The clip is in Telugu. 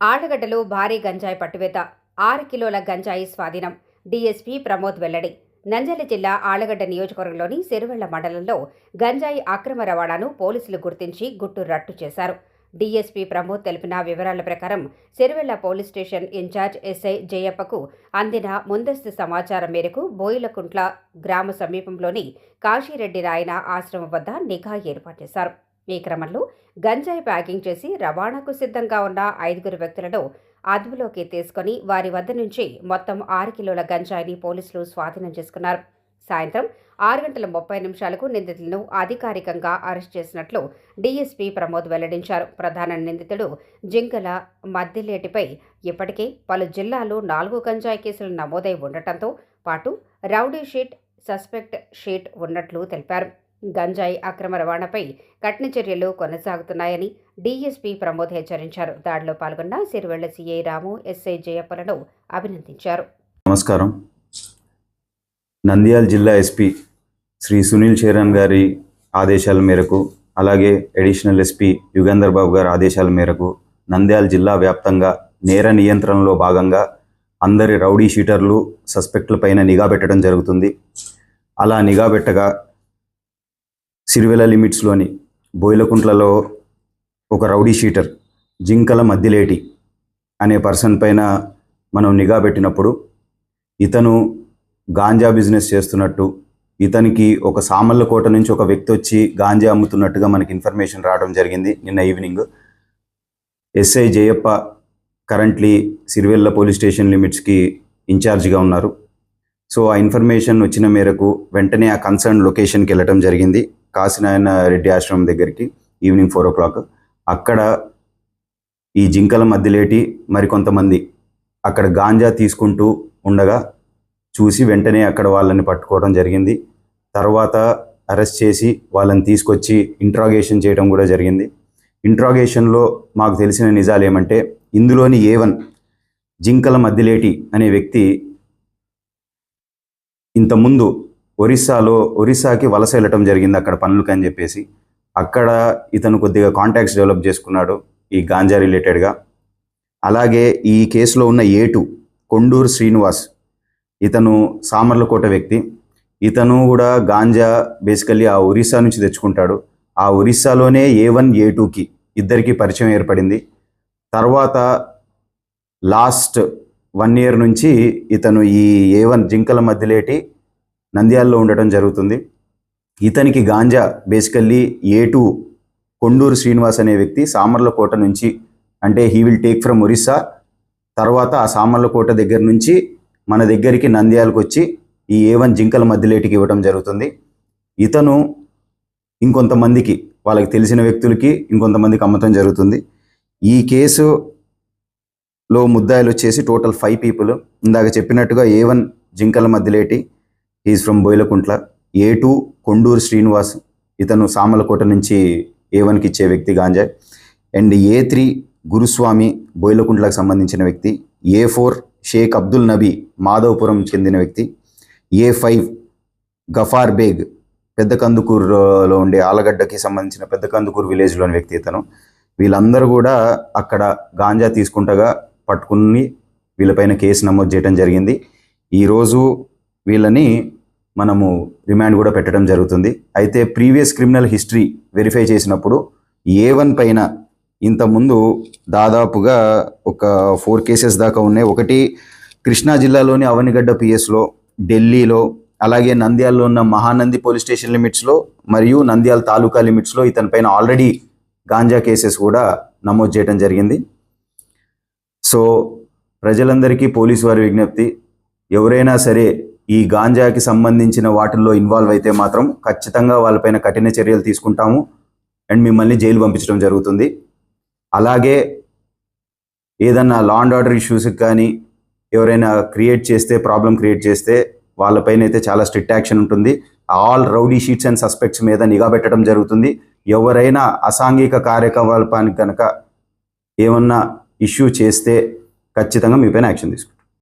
ఆళ్ళగడ్డలో భారీ గంజాయి పట్టువేత ఆరు కిలోల గంజాయి స్వాధీనం. డీఎస్పీ ప్రమోద్ వెల్లడి. నంద్యాల జిల్లా ఆళ్ళగడ్డ నియోజకవర్గంలోని సిరువెళ్ళ మండలంలో గంజాయి అక్రమ రవాణాను పోలీసులు గుర్తించి గుట్టు రట్టు చేశారు. డీఎస్పీ ప్రమోద్ తెలిపిన వివరాల ప్రకారం Siruvella police station incharge SI జయప్పకు అందిన ముందస్తు సమాచారం మేరకు బోయిలకుంట్ల గ్రామ సమీపంలోని కాశీరెడ్డి రాయన ఆశ్రమం వద్ద నిఘా ఏర్పాటు చేశారు. ఈ క్రమంలో గంజాయి ప్యాకింగ్ చేసి రవాణాకు సిద్ధంగా ఉన్న ఐదుగురు వ్యక్తులను అదుపులోకి తీసుకొని వారి వద్ద నుంచి మొత్తం ఆరు కిలోల గంజాయిని పోలీసులు స్వాధీనం చేసుకున్నారు. సాయంత్రం ఆరు గంటల ముప్పై నిమిషాలకు నిందితులను అధికారికంగా అరెస్ట్ చేసినట్లు డీఎస్పీ ప్రమోద్ వెల్లడించారు. ప్రధాన నిందితుడు జింకల మద్దిలేటిపై ఇప్పటికే పలు జిల్లాలు నాలుగు గంజాయి కేసులు నమోదై ఉండటంతో పాటు రౌడీ షీట్ సస్పెక్ట్ షీట్ ఉన్నట్లు తెలిపారు. గంజాయి అక్రమ రవాణాపై కఠిన చర్యలు కొనసాగుతున్నాయని డీఎస్పీ ప్రమోద్ హెచ్చరించారు. దాడిలో పాల్గొన్న సిరివెళ్ళ సీఐ రాము ఎస్ఐ జయప్పలను అభినందించారు. నమస్కారం. నంద్యాల జిల్లా ఎస్పీ శ్రీ సునీల్ చరణ్ గారి ఆదేశాల మేరకు అలాగే అడిషనల్ ఎస్పీ యుగేందర్ బాబు గారి ఆదేశాల మేరకు నంద్యాల జిల్లా వ్యాప్తంగా నేర నియంత్రణలో భాగంగా అందరి రౌడీ షీటర్లు సస్పెక్టులపైన నిఘా పెట్టడం జరుగుతుంది. అలా నిఘా పెట్టగా సిరివెల లిమిట్స్లోని బోయిలకుంట్లలో ఒక రౌడీ షీటర్ జింకల మద్దిలేటి అనే పర్సన్ పైన మనం నిఘా పెట్టినప్పుడు ఇతను గాంజా బిజినెస్ చేస్తున్నట్టు ఇతనికి ఒక సామర్లకోట నుంచి ఒక వ్యక్తి వచ్చి గాంజా అమ్ముతున్నట్టుగా మనకి ఇన్ఫర్మేషన్ రావడం జరిగింది నిన్న evening. SI Jayappa currently Sirivella police station లిమిట్స్కి ఇన్ఛార్జిగా ఉన్నారు. సో ఆ ఇన్ఫర్మేషన్ వచ్చిన మేరకు వెంటనే ఆ కన్సర్న్ లొకేషన్కి వెళ్ళటం జరిగింది. కాశీనారాయణ రెడ్డి ఆశ్రమం దగ్గరికి ఈవినింగ్ ఫోర్ ఓ క్లాక్. అక్కడ ఈ జింకల మధ్యలేటి మరికొంతమంది అక్కడ గాంజా తీసుకుంటూ ఉండగా చూసి వెంటనే అక్కడ వాళ్ళని పట్టుకోవడం జరిగింది. తర్వాత అరెస్ట్ చేసి వాళ్ళని తీసుకొచ్చి ఇంట్రాగేషన్ చేయడం కూడా జరిగింది. ఇంట్రాగేషన్లో మాకు తెలిసిన నిజాలు ఏమంటే ఇందులోని ఏవన్ జింకల మధ్యలేటి అనే వ్యక్తి ఇంతకుముందు ఒరిస్సాలో ఒరిస్సాకి వలస వెళ్ళటం జరిగింది అక్కడ పనులకి అని చెప్పేసి. అక్కడ ఇతను కొద్దిగా కాంటాక్ట్స్ డెవలప్ చేసుకున్నాడు ఈ గాంజా రిలేటెడ్గా అలాగే ఈ కేసులో ఉన్న ఏటు కొండూరు శ్రీనివాస్ ఇతను సామర్లకోట వ్యక్తి. ఇతను కూడా గాంజా బేసికల్లీ ఆ ఒరిస్సా నుంచి తెచ్చుకుంటాడు. ఆ ఒరిస్సాలోనే ఏ వన్ ఏ టూకి ఇద్దరికి పరిచయం ఏర్పడింది. తర్వాత లాస్ట్ వన్ ఇయర్ నుంచి ఇతను ఈ ఏ వన్ జింకల మధ్యలేటి నంద్యాలలో ఉండటం జరుగుతుంది. ఇతనికి ganja basically A two Konduru Srinivas అనే వ్యక్తి సామర్లకోట నుంచి అంటే he will take from Orissa తర్వాత ఆ సామర్లకోట దగ్గర నుంచి మన దగ్గరికి నంద్యాలకు వచ్చి ఈ ఏ వన్ జింకల మధ్యలేటికి ఇవ్వడం జరుగుతుంది. ఇతను ఇంకొంతమందికి వాళ్ళకి తెలిసిన వ్యక్తులకి ఇంకొంతమందికి అమ్మటం జరుగుతుంది. ఈ కేసులో ముద్దాయిలు వచ్చేసి టోటల్ ఫైవ్ పీపుల్ ఇందాక చెప్పినట్టుగా A one Jinkala Madhyaleti is from Boyilakuntla A two Konduru Srinivas ఇతను సామలకోట నుంచి ఏ వన్కి ఇచ్చే వ్యక్తి ganja. And A three Guruswamy బోయిలకుంట్లకు సంబంధించిన వ్యక్తి. ఏ ఫోర్ షేక్ అబ్దుల్ నబీ మాధవపురం చెందిన వ్యక్తి. ఏ ఫైవ్ గఫార్ బేగ్ పెద్ద కందుకూరులో ఉండే ఆలగడ్డకి సంబంధించిన పెద్ద కందుకూరు విలేజ్లోని వ్యక్తి ఇతను. వీళ్ళందరూ కూడా అక్కడ గాంజా తీసుకుంటగా పట్టుకుని వీళ్ళపైన కేసు నమోదు చేయడం జరిగింది. ఈరోజు వీళ్ళని మనము రిమాండ్ కూడా పెట్టడం జరుగుతుంది. అయితే ప్రీవియస్ క్రిమినల్ హిస్టరీ వెరిఫై చేసినప్పుడు ఏ వన్ పైన ఇంతకుముందు దాదాపుగా ఒక ఫోర్ కేసెస్ దాకా ఉన్నాయి. ఒకటి కృష్ణా జిల్లాలోని అవనిగడ్డ పిఎస్లో ఢిల్లీలో అలాగే నంద్యాలలో ఉన్న మహానంది పోలీస్ స్టేషన్ లిమిట్స్లో మరియు నంద్యాల తాలూకా లిమిట్స్లో ఇతని పైన ఆల్రెడీ గాంజా కేసెస్ కూడా నమోదు చేయడం జరిగింది. సో ప్రజలందరికీ పోలీసు వారి విజ్ఞప్తి ఎవరైనా సరే ఈ గాంజాకి సంబంధించిన వాటిల్లో ఇన్వాల్వ్ అయితే మాత్రం ఖచ్చితంగా వాళ్ళపైన కఠిన చర్యలు తీసుకుంటాము. అండ్ మిమ్మల్ని జైలు పంపించడం జరుగుతుంది. అలాగే ఏదన్నా లా అండ్ ఆర్డర్ ఇష్యూస్కి కానీ ఎవరైనా క్రియేట్ చేస్తే ప్రాబ్లం క్రియేట్ చేస్తే వాళ్ళపైన అయితే చాలా స్ట్రిక్ట్ యాక్షన్ ఉంటుంది. All rowdy sheets and suspects మీద నిఘా పెట్టడం జరుగుతుంది. ఎవరైనా అసాంఘిక కార్యకలాపానికి కనుక ఏమన్నా ఇష్యూ చేస్తే ఖచ్చితంగా మీపైన యాక్షన్ తీసుకుంటాం